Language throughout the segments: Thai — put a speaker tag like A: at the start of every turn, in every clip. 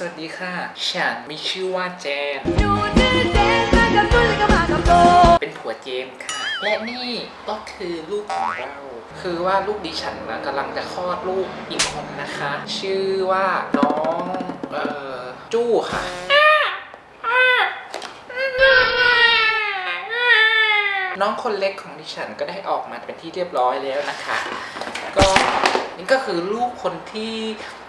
A: สวัสดีค่ะ ฉันมีชื่อว่าแจน
B: อยู่ที่เจนมากับตุ้ยก็มากับโต
A: เป็นผัวเจมส์ค่ะ และนี่ก็คือลูกของเรา คือว่าลูกดิฉันนะกำลังจะคลอดลูกอีกคนนะคะ ชื่อว่าน้อง เอ่อ จู้ค่ะ น้องคนเล็กของดิฉันก็ได้ออกมาเป็นที่เรียบร้อยแล้วนะคะ ก็นี่ก็คือลูกคนที่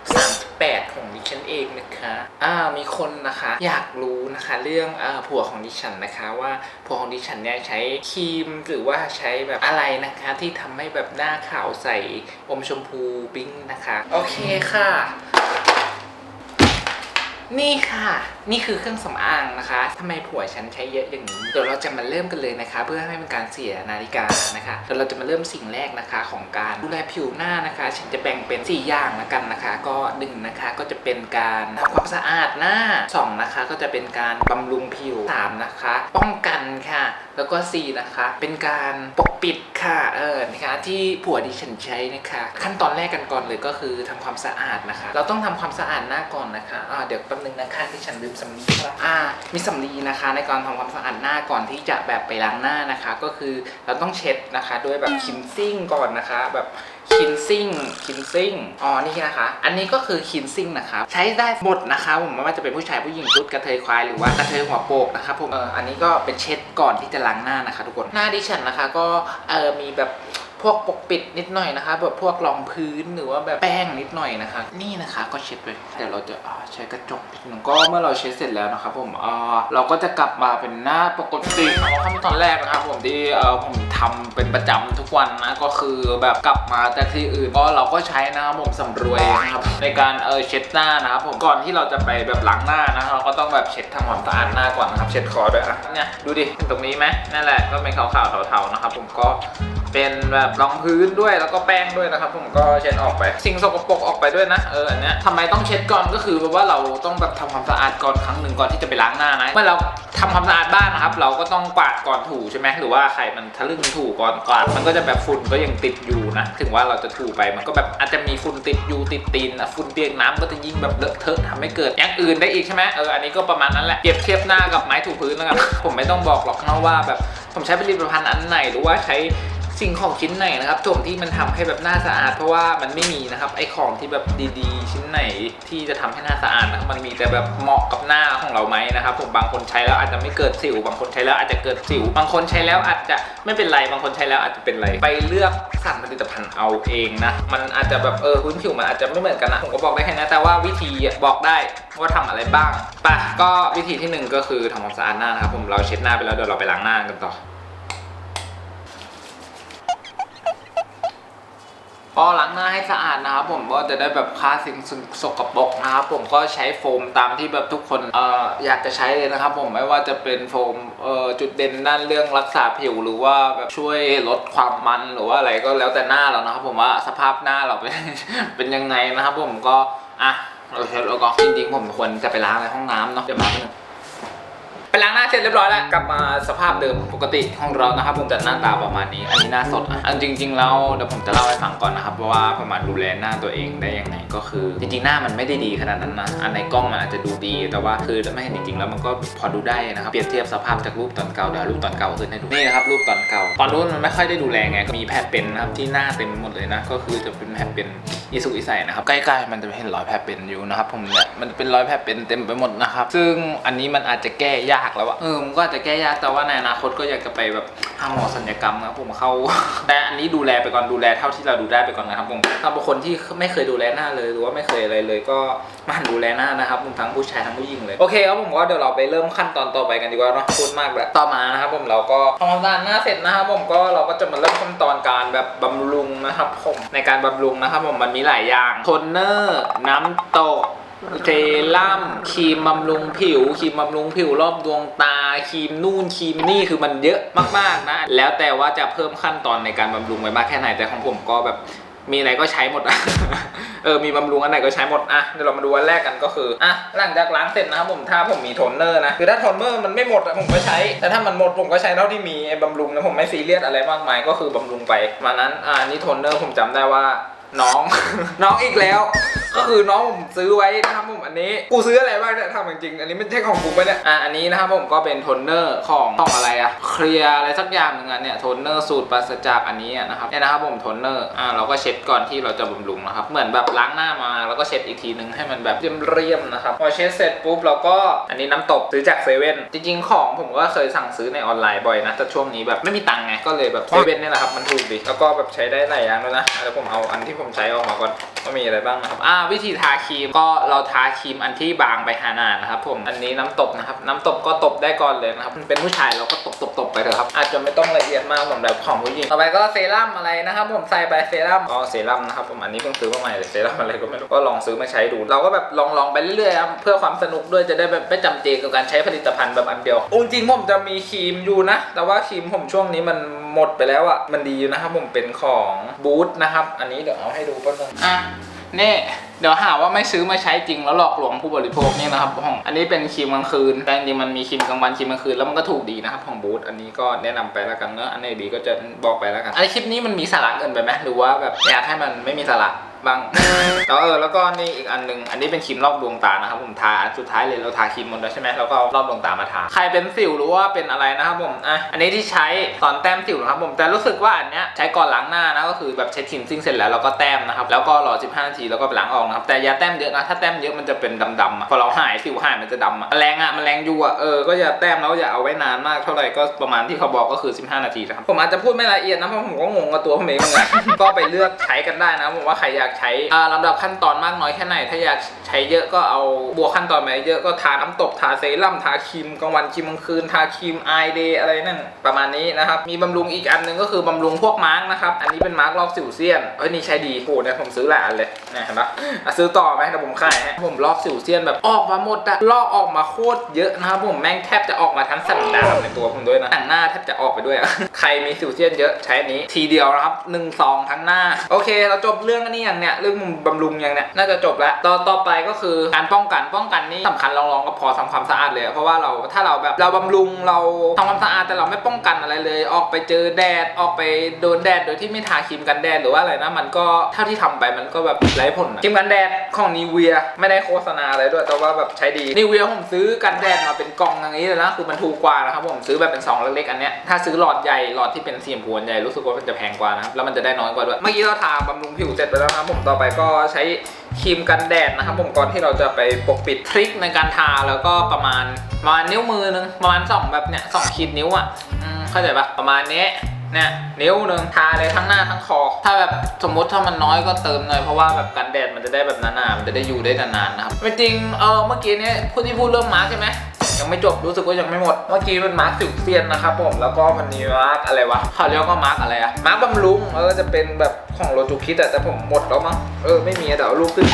A: 38 ของดิฉันเองนะคะอ่ามีคนนะคะอยากรู้นะคะเรื่องอ่าผัวของดิฉันนะคะ ว่าผัวของดิฉันเนี่ยใช้ครีมหรือว่าใช้แบบอะไรนะคะที่ทำให้แบบหน้าขาวใสอมชมพูปิ้งนะคะ โอเคค่ะ นี่ค่ะ นี่คือเครื่องสำอางนะคะทำไมผัวฉันใช้เยอะอย่างนี้เดี๋ยวเราจะมาเริ่มกันเลยนะคะ เพื่อให้เป็นการเสียนาฬิกานะคะเดี๋ยวเราจะมาเริ่มสิ่งแรกนะคะของการดูแลผิวหน้านะคะ ฉันจะแบ่งเป็น 4 อย่างละกันนะคะ ก็ดึงนะคะก็จะเป็นการทำความสะอาดหน้าสองนะคะก็จะเป็นการบำรุงผิวสามนะคะ ป้องกันค่ะ แล้วก็สี่นะคะ เป็นการปกปิดค่ะเออนะคะที่ผัวดิฉันใช้นะคะ ขั้นตอนแรกกันก่อนเลยก็คือทำความสะอาดนะคะ เราต้องทำความสะอาดหน้าก่อนนะคะอ่าเดี๋ยวแป๊บนึงนะคะที่ฉันลืมสำลีอ่ามีสำลีนะคะ ในการทำความสะอาดหน้าก่อนที่จะแบบไปล้างหน้านะคะ ก็คือเราต้องเช็ดนะคะ ด้วยแบบคิมซิ่งก่อนนะคะแบบ คินซิ่งคินซิ่งอ๋อนี่นะคะ อันนี้ก็คือคินซิ่งนะครับใช้ได้หมดนะคะผมไม่ว่าจะเป็นผู้ชายผู้หญิงตุ๊ดกระเทยควายหรือว่ากระเทยหัวโปกนะครับผมเอออันนี้ก็เป็นเช็ดก่อนที่จะล้างหน้านะคะ ทุกคนหน้าดิฉันนะคะก็เออมีแบบ พวกปกปิดนิดหน่อยนะคะแบบพวกรองพื้นหรือว่าแบบแป้งนิดหน่อยนะคะ นี่นะคะก็เช็ดไปเดี๋ยวเราจะาใช้กระจกนิดนึงก็เมื่อเราเช็ดเสร็จแล้วนะครับผมเราก็จะกลับมาเป็นหน้าปกติขั้นตอนแรกนะครับผมที่ผมทำเป็นประจำทุกวันนะก็คือแบบกลับมาจากที่อื่นก็เราก็ใช้นะครับผมสำรวยนะครับในการเออเช็ดหน้านะครับผมก่อนที่เราจะไปแบบล้างหน้านะเราก็ต้องแบบเช็ดทำความสะอาดหน้าก่อนนะครับเช็ดคอด้วยอะเนี่ยดูดิเห็นตรงนี้ไหมนั่นแหละก็เป็นขาวๆเทาๆนะครับผมก็ เป็นแบบรองพื้นด้วยแล้วก็แป้งด้วยนะครับ ผมก็เช็ดออกไป สิ่งสกปรกออกไปด้วยนะเอออันเนี้ยทำไมต้องเช็ดก่อนก็คือเพราะว่าเราต้องแบบทำความสะอาดก่อนครั้งหนึ่งก่อนที่จะไปล้างหน้านะเมื่อเราทำความสะอาดบ้านนะครับ เราก็ต้องกวาดก่อนถูใช่ไหมหรือว่าใครมันทะลึ่งถูก่อนกวาดมันก็จะแบบฝุ่นก็ยังติดอยู่นะถึงว่าเราจะถูไปมันก็แบบอาจจะมีฝุ่นติดอยู่ติดตีนนะฝุ่นเปียกน้ำก็จะยิ่งแบบเลอะเทอะทำให้เกิดอย่างอื่นได้อีกใช่ไหมเอออันนี้ก็ประมาณนั้นแหละเปรียบเทียบหน้ากับไม้ถูพื้นแล้วกันผมไม่ต้องบอกหรอกนะว่าแบบผมใช้ผลิตภัณฑ์อันไหนหรือว่าใช้ สิ่งของชิ้นไหนนะครับส่วนที่มันทำให้แบบหน้าสะอาด เพราะว่ามันไม่มีนะครับไอของที่แบบดีๆ ชิ้นไหนที่จะทำให้หน้าสะอาดนะครับมันมีแต่แบบเหมาะกับหน้าของเราไหมนะครับผมบางคนใช้แล้วอาจจะไม่เกิดสิว บางคนใช้แล้วอาจจะเกิดสิว บางคนใช้แล้วอาจจะไม่เป็นไรบางคนใช้แล้วอาจจะเป็นไรไปเลือกสรรผลิตภัณฑ์เอาเองนะมันอาจจะแบบเออพื้นผิวมันอาจจะไม่เหมือนกันนะผมก็บอกได้แค่นี้แต่ว่าวิธีบอกได้ว่าทำอะไรบ้างปะก็วิธีที่หนึ่งก็คือทำความสะอาดหน้านะครับผมเราเช็ดหน้าไปแล้วเดี๋ยวเราไปล้างหน้ากันต่อ ก็ล้างหน้าให้สะอาดนะครับผมก็จะได้แบบฆ่าสิ่งสกปรกนะครับผมก็ใช้โฟมตามที่แบบทุกคนเอ่ออยากจะใช้เลยนะครับผมไม่ว่าจะเป็นโฟมเอ่อจุดเด่นด้านเรื่องรักษาผิวหรือว่าแบบช่วยลดความมันหรือว่าอะไรก็แล้วแต่หน้าเรานะครับผมว่าสภาพหน้าเราเป็นเป็นยังไงนะครับผมก็อะเราเช็ดแล้วก็จริงๆผมควรจะไปล้างในห้องน้ำเนาะเดี๋ยวมากัน ไปล้างหน้าเสร็จเรียบร้อยแล้วกลับมาสภาพเดิมปกติของเรานะครับผมจะหน้าตาประมาณนี้ อันนี้หน้าสดอะอันจริง ๆ แล้วเดี๋ยวผมจะเล่าให้ฟังก่อนนะครับว่าประมาณดูแลหน้าตัวเองได้ยังไงก็คือ จริงๆหน้ามันไม่ได้ดีขนาดนั้นนะอันในกล้องมันอาจจะดูดี แต่ว่าคือไม่เห็นจริงๆ แล้วมันก็พอดูได้นะครับเปรียบเทียบสภาพจากรูปตอนเก่าเดี๋ยวรูปตอนเก่าขึ้นให้ดูนี่นะครับรูปตอนเก่าตอนนู้นมันไม่ค่อยได้ดูแลไงก็มีแผลเป็นนะครับที่หน้าเต็มหมดเลยนะก็คือจะเป็นแผลเป็นอิสุอิสัยนะครับใกล้ๆมันจะเห็นรอยแผลเป็นอยู่นะครับผมเนี่ยมันเป็นรอยแผลเป็นเต็มไปหมดนะครับซึ่งอันนี้มันอาจจะแก้ยากากแล้วอะเออมันก็อาจจะแก้ยากแต่ว่าในอนาคตก็อยากจะไปแบบหาหมอสัญญกรรมนะผมเข้า แต่อันนี้ดูแลไปก่อนดูแลเท่าที่เราดูได้ไปก่อนนะครับผมถ้าบางคนที่ไม่เคยดูแลหน้าเลยหรือว่าไม่เคยอะไรเลย ก็มาหันดูแลหน้านะครับผมทั้งผู้ชายทั้งผู้หญิงเลยโอเคครับผมก็เดี๋ยวเราไปเริ่มขั้นตอนต่อไปกันดีกว่าเนาะพูดมากแล้วต่อมานะครับผมเราก็ทำความสะอาดหน้าเสร็จนะครับผมก็เราก็จะมาเริ่มขั้นตอนการแบบบำรุงนะครับผมในการบำรุงนะครับผมมันมีหลายอย่างโทนเนอร์น้ำตก เซรั่มครีมบำรุงผิวครีมบำรุงผิวรอบดวงตาครีมนู่นครีมนี่คือมันเยอะมากๆนะ แล้วแต่ว่าจะเพิ่มขั้นตอนในการบำรุงไปมากแค่ไหนแต่ของผมก็แบบมีอะไรก็ใช้หมดอะเออ มีบำรุงอันไหนก็ใช้หมด อะ เดี๋ยวเรามาดูอันแรกกันก็คือ อะ หลังจากล้างเสร็จนะครับผม ถ้าผมมีโทนเนอร์นะ คือถ้าโทนเนอร์มันไม่หมดอะผมก็ใช้ แต่ถ้ามันหมดผมก็ใช้เท่าที่มีไอ้บำรุงนะผมไม่ซีเรียสอะไรมากมาย ก็คือบำรุงไปมานั้น อ่านี่โทนเนอร์ผมจำได้ว่า น้อง น้องอีกแล้ว ก็คือน้องผมซื้อไว้นะครับผมอันนี้ กูซื้ออะไรบ้างเนี่ยทำจริงๆอันนี้ไม่ใช่ของกูปเนี่ยอะอันนี้นะครับผมก็เป็นโทนเนอร์ของของอะไรอะเคลียร์อะไรสักอย่างหนึ่งอะเนี่ยโทนเนอร์สูตรปราศจากอันนี้อะนะครับเนี่ยนะครับผมโทนเนอร์อ่าเราก็เช็ดก่อนที่เราจะบำรุงนะครับเหมือนแบบล้างหน้ามาแล้วก็เช็ดอีกทีนึงให้มันแบบเรียมๆนะครับพอเช็ดเสร็จปุ๊บเราก็อันนี้น้ำตบซื้อจากเซเว่นจริง ๆ ของผมก็เคยสั่งซื้อในออนไลน์บ่อยนะแต่ช่วงนี้แบบไม่มีตังค์ไงก็เลยแบบเซเว่นนี่แหละครับมันถูกดีแล้วก็แบบใช้ได้หลายอย่างด้วยนะเดี๋ยวผมเอาอันที่ผมใช้ออกมาก่อนว่ามีอะไรบ้างนะครับอ่าวิธีทาครีมก็เราทาครีมอันที่บางไปหาหนานะครับผมอันนี้น้ำตบนะครับ น้ำตบก็ตบได้ก่อนเลยนะครับเป็นผู้ชายเราก็ตบตบตบไปเถอะครับ อาจจะไม่ต้องละเอียดมากเหมือนแบบของผู้หญิงต่อไปก็เซรั่มอะไรนะครับ ผมใส่ไปเซรั่มก็เซรั่มนะครับผมอันนี้เพิ่งซื้อมาใหม่เลยเซรั่มอะไรก็ไม่รู้ก็ลองซื้อมาใช้ดู เราก็แบบลองลองไปเรื่อยๆครับเพื่อความสนุกด้วยจะได้แบบไม่จำเจกับการใช้ผลิตภัณฑ์แบบอันเดียวจริงๆผมจะมีครีมอยู่นะ แต่ว่าครีมผมช่วงนี้มัน หมดไปแล้วอะ่ะ มันดีอยู่นะครับผมเป็นของบูธนะครับ อันนี้เดี๋ยวเอาให้ดูแป๊บนึงอะนี่เดี๋ยวหาว่าไม่ซื้อมาใช้จริงแล้วหลอกลวงผู้บริโภคนี่นะครับของอันนี้เป็นครีมกลางคืน แต่จริงๆมันมีครีมกลางวันครีมกลางคืนแล้วมันก็ถูกดีนะครับของบูธอันนี้ก็แนะนำไปแล้วกันเนอะอันไหนดีก็จะบอกไปแล้วกันอันคลิปนี้มันมีสาระเกินไปไหมหรือว่าแบบอยากให้มันไม่มีสาระ บ้างแล้วเออแล้วก็นี่อีกอันหนึง อันนี้เป็นครีมรอบดวงตานะครับผมทาอันสุดท้ายเลยเราทาครีมหมดแล้วใช่ไหมแล้วก็รอบดวงตามาทาใครเป็นสิวหรือว่าเป็นอะไรนะครับผมอะอันนี้ที่ใช้ตอนแต้มสิวนะครับผมแต่รู้สึกว่าอันเนี้ยใช้ก่อนล้างหน้านะก็คือแบบเช็ดครีมซิ่งเสร็จแล้วเราก็แต้มนะครับแล้วก็รอ 15 นาทีแล้วก็ล้างออกนะครับแต่อย่าแต้มเยอะนะถ้าแต้มเยอะมันจะเป็นดำๆอะพอเราหายสิวหายมันจะดำอะแรงอะมันแรงอยู่อะเออก็อย่าแต้มแล้วอย่าเอาไว้นานมากเท่าไหร่ก็ประมาณที่เขาบอกก็คือ 15 นาทีนะครับผมอาจจะพูดไม่ละเอียดนะเพราะผมก็งงกับตัวผมเองเหมือนกันก็ไปเลือกใช้กันได้นะผมว่าใครอยากใช้อ่าลำดับขั้นตอนมากน้อยแค่ไหน ถ้าอยากใช้เยอะก็เอาบวกขั้นตอนไปเยอะก็ทาน้ำตบทาเซรั่มทาครีมกลางวันครีมกลางคืนทาครีมไอเดย์อะไรนั่นประมาณนี้นะครับมีบำรุงอีกอันหนึงก็คือบำรุงพวกมาร์กนะครับอันนี้เป็นมาร์กลอกสิวเซียนเฮ้ยนี่ใช้ดีโหเนี่ยผมซื้อหลายอันเลยนี่เห็นปะอะซื้อต่อไหมเดี๋ยวผมขายผมลอกสิวเซียนแบบออกมาหมดอะลอกออกมาโคตรเยอะนะครับผมแม่งแทบจะออกมาทั้งสันดานในตัวผมด้วยนะหนังหน้าแทบจะออกไปด้วยอะใครมีสิวเซียนเยอะใช้อันนี้ทีเดียวนะครับหนึ่งซองทั้งหน้า โอเค เราจบเรื่องนี้อย่างเนี้ยเรื่องบำรุงอย่างเนี้ยน่าจะจบแล้วต่อต่อไปก็คือการป้องกันป้องกันนี่สำคัญลองๆก็พอทำความสะอาดเลย เพราะว่าเราถ้าเราแบบเราบำรุงเราทำความสะอาดแต่เราไม่ป้องกันอะไรเลย ออกไปเจอแดดออกไปโดนแดดโดยที่ไม่ทาครีมกันแดดหรือว่าอะไรนะมันก็เท่าที่ทำไปมันก็แบบไร้ผลครีมกันแดดของนีเวียไม่ได้โฆษณาอะไรด้วยแต่ว่าแบบใช้ดีนีเวียผมซื้อกันแดดมาเป็นกล่องอย่างนี้เลยนะคือมันถูกกว่านะครับผมซื้อแบบเป็นซองเล็กๆอันเนี้ยถ้าซื้อหลอดใหญ่หลอดที่เป็นสีชมพูนใหญ่รู้สึกว่ามันจะแพงกว่านะครับแล้วมันจะได้น้อยกว่าด้วยเมื่อกี้เราทาบำรุงผิวเสร็จไปแล้วครับผมต่อไปก็ใช้ครีมกันแดดนะครับ ผมก่อนที่เราจะไปปกปิดทริคในการทาแล้วก็ประมาณประมาณนิ้วมือนึงประมาณสองแบบเนี้ยสองขีดนิ้วอะเข้าใจปะประมาณนี้เนี่ยนิ้วหนึ่งทาเลยทั้งหน้าทั้งคอ ถ้าแบบสมมติถ้ามันน้อยก็เติมหน่อยเพราะว่าแบบกันแดดมันจะได้แบบหนาๆมันจะได้อยู่ได้นานๆนะครับไม่จริงเออเมื่อกี้เนี่ยพูดที่พูดเรื่องมาร์กใช่ไหม ยังไม่จบรู้สึกว่ายังไม่หมด เมื่อกี้เป็นมาร์คสิวเซียนนะครับผมแล้วก็มันมีมาร์คอะไรวะเขาเรียกว่ามาร์คอะไรอะมาร์คบำรุงเออจะเป็นแบบของโรจูคิดแต่ผมหมดแล้วมั้งเออไม่มีอะเดี๋ยวเอารูปขึ้น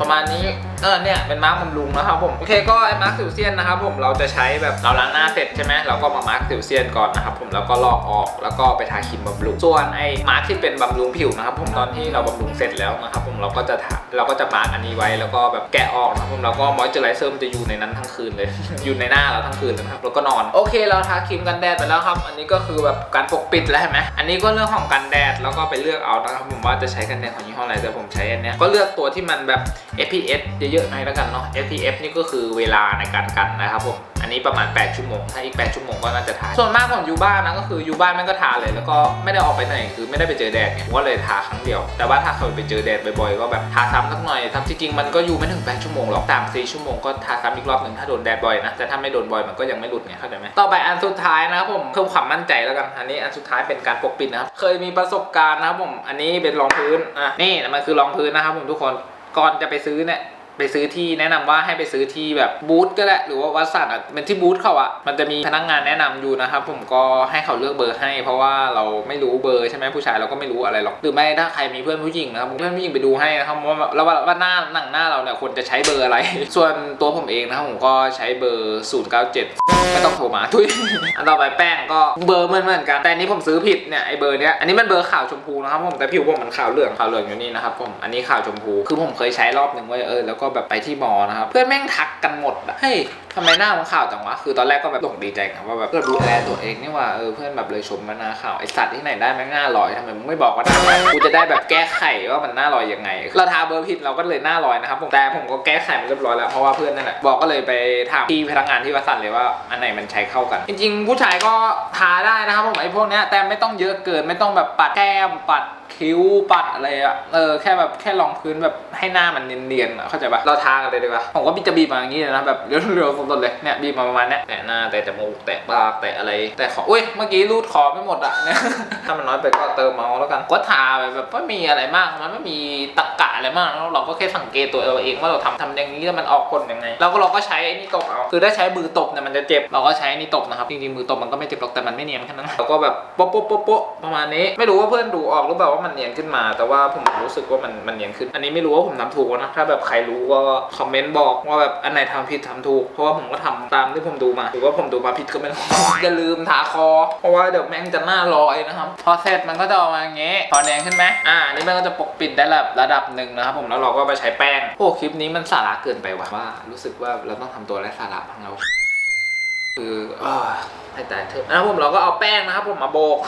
A: ประมาณนี้ เออเนี่ยเป็นมาร์กบำรุงนะครับผมโอเคก็ไอ้มาร์กสิวเซียนนะครับผมเราจะใช้แบบเราล้างหน้าเสร็จใช่ไหมเราก็มามาร์กสิวเซียนก่อนนะครับผมแล้วก็ลอกออกแล้วก็ไปทาครีมบำรุงส่วนไอ้มาร์กที่เป็นบำรุงผิวนะครับผมตอนที่เราบำรุงเสร็จแล้วนะครับผมเราก็จะทาเราก็จะมาร์กอันนี้ไว้แล้วก็แบบแกะออกนะครับผมแล้วก็มอยเจอไรเซอร์มันจะอยู่ในนั้นทั้งคืนเลย อยู่ในหน้าเราทั้งคืนนะครับแล้วก็นอนโอเคเราทาครีมกันแดดไปแล้วครับ อันนี้ก็คือแบบการปกปิดแล้วเห็นไหมอันนี้ก็เรื่องของกันแดดแล้วก็ไปเลือกเอานะครับผมว่าจะใช้กันแดดของยี่ห้ออะไรแต่ผมใช้อันเนี้ยก็เลือกตัวที่มันแบบ FPS เยอะๆหน่อยแล้วกันเนาะ FPS นี่ก็คือเวลาในการกันนะครับผมอันนี้ประมาณ 8 ชั่วโมง ถ้าอีก 8 ชั่วโมงก็น่าจะทาส่วนมากผมอยู่บ้านนะก็คืออยู่บ้านม่งก็ทาเลย แล้วก็ไม่ได้ออกไปไหนคือไม่ได้ไปเจอแดดไงผมก็เลยทาครั้งเดียว แต่ว่าถ้าเคยไปเจอแดดบ่อยๆก็แบบทาซ้ำสักหน่อยทำจริงๆมันก็อยู่ไม่ถึง 8 ชั่วโมงหรอกสามสี่ชั่วโมงก็ทาซ้ำอีกรอบหนึ่งถ้าโดนแดดบ่อยนะแต่ถ้าไม่โดนบ่อยมันก็ยังไม่หลุดไงเข้าใจไหมต่อไปอันสุดท้ายนะครับผมเพิ่มความมั่นใจแล้วกันอันนี้อันสุดท้ายเป็นการปกปิดนะครับเคยมีประสบการณ์นะครับผมอันนี้เป็นรองพื้นอะนี่มันคือรองพื้นนะครับผมทุกคนก่อนจะไปซื้อเนี่ย ไปซื้อที่แนะนำว่าให้ไปซื้อที่แบบบูธก็ได้หรือว่าวัดสันอะเป็นที่บูธเขาอะมันจะมีพนักงานแนะนำอยู่นะครับผมก็ให้เขาเลือกเบอร์ให้ เพราะว่าเราไม่รู้เบอร์ใช่ไหมผู้ชายเราก็ไม่รู้อะไรหรอกหรือไม่ถ้าใครมีเพื่อนผู้หญิงนะครับเพื่อนผู้หญิงไปดูให้นะครับว่าแล้วว่าว่าหน้าหนังหน้าเราเนี่ยควรจะใช้เบอร์อะไร ส่วนตัวผมเองนะครับผมก็ใช้เบอร์ 097 ไม่ต้องโทรมาทุยอันต่อไปแป้งก็เบอร์เหมือนเหมือนกันแต่อันนี้ผมซื้อผิดเนี่ยไอเบอร์เนี้ยอันนี้มันเบอร์ขาวชมพูนะครับผมแต่ผิวผมมันขาวเหลืองขาวเหลืองอยู่นี่นะครับผมอันนี้ขาวชมพูคือผมเคยใช้รอบหนึ่งไว้เออแล้วก็แบบไปที่มอนะครับเพื่อนแม่งทักกันหมดอะเฮ้ยทำไมหน้ามันขาวจังวะคือตอนแรกก็แบบหลงดีใจนะว่าแบบเราดูแลตัวเองนี่ว่าเออเพื่อนแบบเลยชมมาหน้าขาวไอสัตว์ที่ไหนได้แม่งหน้าลอยทำไมมึงไม่บอกว่าหน้าลอยกูจะได้แบบแก้ไขว่ามันหน้าลอยยังไงเราทาเบอร์ผิดเราก็เลยหน้าลอยนะครับผมแต่ผมก็แก้ไขมันเรียบร้อยแล้วเพราะว่าเพื่อนนั่นแหละบอกก็เลยไปถามพี่พนักงานที่วัดสันเลยว่าอันไหนมันใช้เข้ากัน จริง ๆ ผู้ชายก็ทาได้นะครับผมไอ้พวกเนี้ยแต่ไม่ต้องเยอะเกินไม่ต้องแบบปัดแก้มปัด คิ้วปัดอะไรอะเออแค่แบบแค่รองพื้นแบบให้หน้ามันเนียนๆอะเข้าใจปะเราทากันเลยดีกว่าผมก็จะบีบมาอย่างนี้เลยนะแบบเร็วๆสดๆเลยเนี่ยบีบมาประมาณเนี้ยแตะหน้าแตะจมูกแตะปากแตะอะไร แตะคออุ้ยเมื่อกี้รูดคอไม่หมดอะเนี่ยถ้ามันน้อยไปก็เติมเมาส์แล้วกันก็ทาไปแบบไม่มีอะไรมากมันไม่มีตะกะอะไรมากแล้วเราก็แค่สังเกตตัวเราเองว่าเราทำทำอย่างนี้แล้วมันออกผลยังไงเราก็เราก็ใช้ไอ้นี่ตบเอาคือถ้าใช้มือตบเนี่ยมันจะเจ็บเราก็ใช้ไอ้นี่ตบนะครับจริงๆมือตบมันก็ไม่เจ็บหรอกแต่มันไม่เนียนแค่นั้นเราก็แบบโป๊ะโป๊ะโป๊ะโป๊ะประมาณนี้ไม่รู้ว่าเพื่อนดูออกหรือเปล่าว่ามันเนียนขึ้นมา แต่ว่าผมรู้สึกว่ามันมันเนียนขึ้น อันนี้ไม่รู้ว่าผมทำถูกนะ ถ้าแบบใครรู้ก็คอมเมนต์บอกว่าแบบอันไหนทำผิดทำถูก เพราะว่าผมก็ทำตามที่ผมดูมา หรือว่าผมดูมาผิดก็ไม่รู้ อย่าลืมทาคอ เพราะว่าเดี๋ยวแม่งจะหน้าลอยนะครับ พอเสร็จมันก็จะออกมาอย่างเงี้ยพอแดงขึ้นไหมอ่า นี่มันก็จะปกปิดได้ระดับระดับหนึ่งนะครับผมแล้วเราก็ไปใช้แป้ง โอ้คลิปนี้มันสาระเกินไปว่ะว่า รู้สึกว่าเราต้องทำตัวไร้สาระของเรา คืออให้แตายเถอะนะครับผมเราก็เอาแป้งนะครับ ผมมาโบก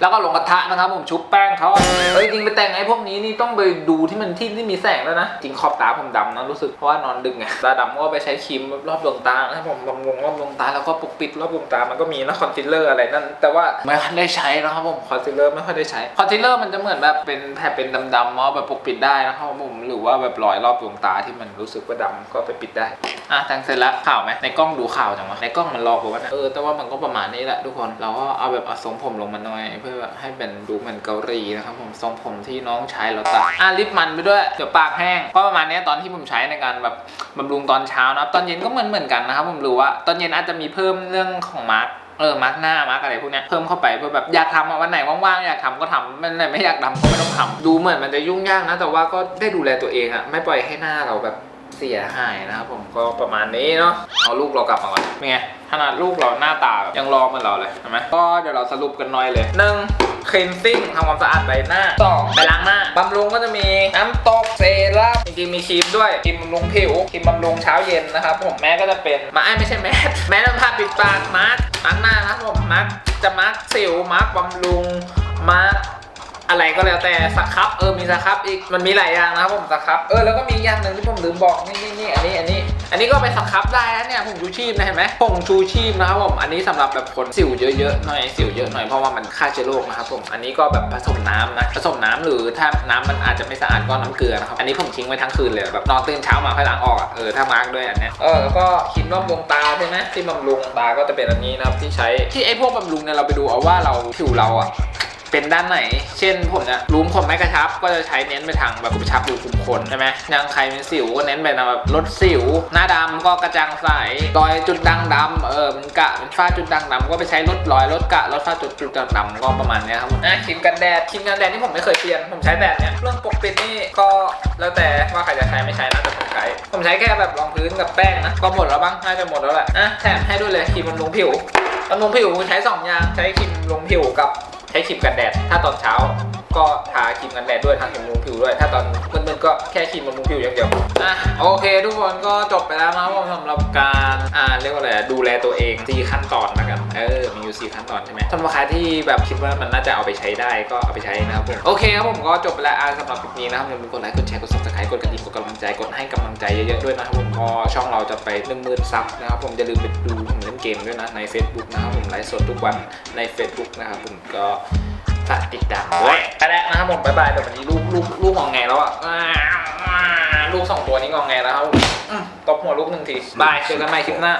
A: แล้วก็ลงกระทะนะครับ ผมชุบแป้งเขาเฮ้ยจริงไปแต่งไอ้พวกนี้นี่ต้องไปดูที่มันที่ที่มีแสงแล้วนะจริงขอบตาผมดำนะรู้สึกเพราะว่านอนดึกไงตาดำก็ไปใช้ครีมรอบดวงตานะครับผมบำรุงรอบดวงตาแล้วก็ปกปิดรอบดวงตามันก็มีนะคอนซีลเลอร์อะไรนั่นแต่ว่าไม่ค่อยได้ใช้นะครับผมคอนซีลเลอร์ไม่ค่อยได้ใช้คอนซีลเลอร์มันจะเหมือนแบบเป็นแถบเป็นดำๆเนาะแบบปกปิดได้นะครับผมหรือว่าแบบรอยรอบดวงตาที่มันรู้สึกว่าดำก็ไปปิดได้อะแต่งเสร็จแล้วข่าวไหมในกล้องดูข่าวจังวะในกล้องมันหลอกกว่าเนี่ยเออแต่ว่ามันก็ประมาณนี้แหละทุกคนเราก็เอาแบบเอาทรงผมลงมาหน่อย เพื่อแบบให้เป็นดูเหมือนเกาหลีนะครับผมทรงผมที่น้องใช้เราตัดอะลิปมันไปด้วยเดี๋ยวปากแห้งก็ประมาณนี้ตอนที่ผมใช้ในการแบบบำรุงตอนเช้านะครับตอนเย็นก็เหมือนเหมือนกันนะครับผมรู้ว่าตอนเย็นอาจจะมีเพิ่มเรื่องของมาร์กเออมาร์กหน้ามาร์กอะไรพวกเนี้ยเพิ่มเข้าไปเพื่อแบบอยากทำอะวันไหนว่างๆอยากทำก็ทำวันไหนไม่อยากทำก็ไม่ต้องทำดูเหมือนมันจะยุ่งยากนะ แต่ว่าก็ได้ดูแลตัวเองอะไม่ปล่อยให้หน้าเราแบบเสียหายนะครับผมก็ประมาณนี้เนาะเอาลูกเรากลับมาก่อนเป็นไง ขนาดลูกเราหน้าตาแบบยังรอเหมือนเราเลยเห็นไหมก็เดี๋ยวเราสรุปกันหน่อยเลยหนึ่ง cleansing ทำความสะอาดใบหน้าสองไปล้างหน้าบำรุงก็จะมีน้ำตกเซรั่มจริงๆมีครีมด้วยครีมบำรุงผิวครีมบำรุงเช้าเย็นนะครับผมแม้ก็จะเป็นมาไอ้ไม่ใช่แมสแมสต้องทาปิดปากมาร์กล้างหน้านะครับผมมาร์กจะมาร์กสิวมาร์กบำรุงมาร์ก อะไรก็แล้วแต่สครับเออมีสครับอีกมันมีหลายอย่างนะครับผมสครับเออแล้วก็มีอย่างหนึ่งที่ผมลืมบอกนี่นี่นี่อันนี้อันนี้ อันนี้ก็ไปสครับได้นะเนี่ยผงชูชีพนะเห็นไหมผงชูชีพนะครับผมอันนี้สำหรับแบบคนสิวเยอะๆหน่อยสิวเยอะหน่อยเพราะว่ามันฆ่าเชื้อโรคนะครับผมอันนี้ก็แบบผสมน้ำนะผสมน้ำหรือถ้าน้ำมันอาจจะไม่สะอาดก็น้ำเกลือนะครับอันนี้ผมทิ้งไว้ทั้งคืนเลยแบบนอนตื่นเช้ามาค่อยล้างออกเออถ้ามาร์กด้วยอันนี้เออแล้วก็ครีมรอบดวงตาใช่ไหมที่บำรุงตาก็จะเป็นอันนี้นะครับที่ใช้ที่ไอ้พวกบำรุงเนี่ยเราไปดูเอาว่าเราผิวเราอะ เป็นด้านไหน เช่นผมเนี่ยรูมขนไม่กระชับ ก็จะใช้เน้นไปทางแบบกระชับรูขุมขนใช่ไหมยังใครเป็นสิวก็เน้นไปทางแบบลดสิว หน้าดำก็กระจ่างใสรอยจุดด่างดำเออมันกะเป็นฝ้าจุดด่างดำก็ไปใช้ลดรอยลดกะลดฝ้าจุดจุดด่างดำก็ประมาณนี้ครับผมอะครีมกันแดดครีมกันแดดที่ผมไม่เคยเปลี่ยนผมใช้แดดเนี้ยเรื่องปกปิดนี่ก็แล้วแต่ว่าใครจะใช้ไม่ใช้นะแต่ผมใช้ผมใช้แค่แบบรองพื้นกับแป้งนะก็หมดแล้วบ้างน่าจะหมดแล้วแหละอะแถมให้ด้วยเลยครีมบำรุงผิวบำรุงผิวใช้สองอย่างใช้ครีมบำรุงผิวกับ ใช้ครีมกันแดด ถ้าตอนเช้าก็ทาครีมกันแดดด้วยทาครีมบำรุงผิวด้วย ถ้าตอนมืดๆก็แค่ครีมบำรุงผิวอย่างเดียวอะโอเค ทุกคนก็จบไปแล้วนะครับสำหรับการอ่าเรียกว่าอะไรดูแลตัวเองสี่ขั้นตอนนะครับเออมีอยู่สี่ขั้นตอนใช่ไหมสำหรับใครที่แบบคิดว่ามันน่าจะเอาไปใช้ได้ก็เอาไปใช้นะครับผมโอเคครับผมก็จบไปแล้วอ่าสำหรับคลิปนี้นะครับอย่าลืมกดไลค์กดแชร์กด subscribe กดกระดิ่งกดกำลังใจกดให้กำลังใจเยอะๆด้วยนะครับผมก็ช่องเราจะไป1 0,000ซับนะครับผมอย่าลืมไปดูผมเล่นเกมด้วยนะใน Facebook นะครับผมไลฟ์สดทุกวันใน Facebook นะครับผมก็ฝากติดตามด้วยไปแล้วนะครับผมบ๊ายบายแต่วันนี้ลูกลูกลูกงองแงแล้วอะลูกสองตัวนี้งองแงแล้วครับผมตบหัวลูกหนึ่งทีบายเจอกันใหม่คลิปหน้า